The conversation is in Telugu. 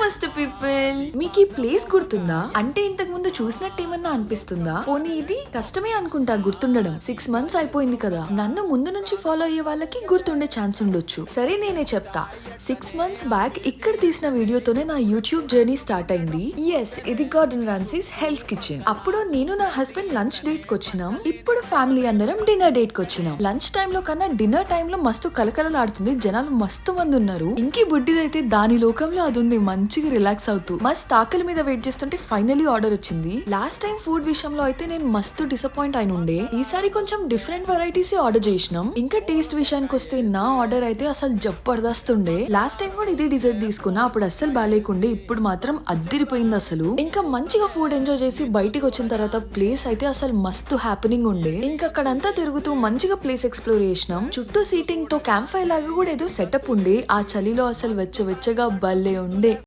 నమస్తే పీపుల్. మీకు ఈ ప్లేస్ గుర్తుందా? అంటే ఇంతకు ముందు చూసినట్టు ఏమన్నా అనిపిస్తుందా? పోనీ ఇది కష్టమే అనుకుంటా గుర్తుండడం. సిక్స్ మంత్స్ అయిపోయింది కదా. నన్ను ముందు నుంచి ఫాలో అయ్యే వాళ్ళకి గుర్తుండే ఛాన్స్ ఉండొచ్చు. సరే నేనే చెప్తా. సిక్స్ మంత్స్ బ్యాక్ ఇక్కడ తీసిన వీడియోతోనే నా యూట్యూబ్ జర్నీ స్టార్ట్ అయింది. ఎస్ ఇది గార్డెన్ రాన్సీస్ హెల్త్ కిచెన్. అప్పుడు నేను నా హస్బెండ్ లంచ్ డేట్కి వచ్చినాం. ఇప్పుడు ఫ్యామిలీ అందరం డిన్నర్ డేట్కి వచ్చినాం. లంచ్ టైమ్లో కన్నా డిన్నర్ టైమ్లో మస్తు కలకలలాడుతుంది జనాలు మస్తు మంది ఉన్నారు. ఇంకి బుడ్డిదైతే దాని లోకంలో అది ఉంది మంచిగా రిలాక్స్ అవుతూ మస్త్ ఆకలి మీద వెయిట్ చేస్తుంటే ఫైనలీ ఆర్డర్ వచ్చింది. లాస్ట్ టైం ఫుడ్ విషయంలో అయితే నేను మస్తు డిసప్పాయింట్ అయిన ఉండే ఈసారి కొంచెం డిఫరెంట్ వెరైటీస్ ఆర్డర్ చేసినాం. ఇంకా టేస్ట్ విషయానికి వస్తే నా ఆర్డర్ అయితే అసలు జబర్దస్త్ ఉండే లాస్ట్ టైం కూడా ఇదే డిజర్ట్ తీసుకున్నా అప్పుడు అస్సలు బాగాలేకుండే ఇప్పుడు మాత్రం అద్దిరిపోయింది అసలు. ఇంకా మంచిగా ఫుడ్ ఎంజాయ్ చేసి బయటికి వచ్చిన తర్వాత ప్లేస్ అయితే అసలు మస్తు హ్యాపెనింగ్ ఉండే. ఇంకా అక్కడంతా తిరుగుతూ మంచిగా ప్లేస్ ఎక్స్ప్లోర్ చేసినాం. చుట్టూ సీటింగ్తో క్యాంప్ ఫైర్ లాగా కూడా ఏదో సెటప్ ఉండే. ఆ చలిలో అసలు వెచ్చ వెచ్చగా భలే ఉండే.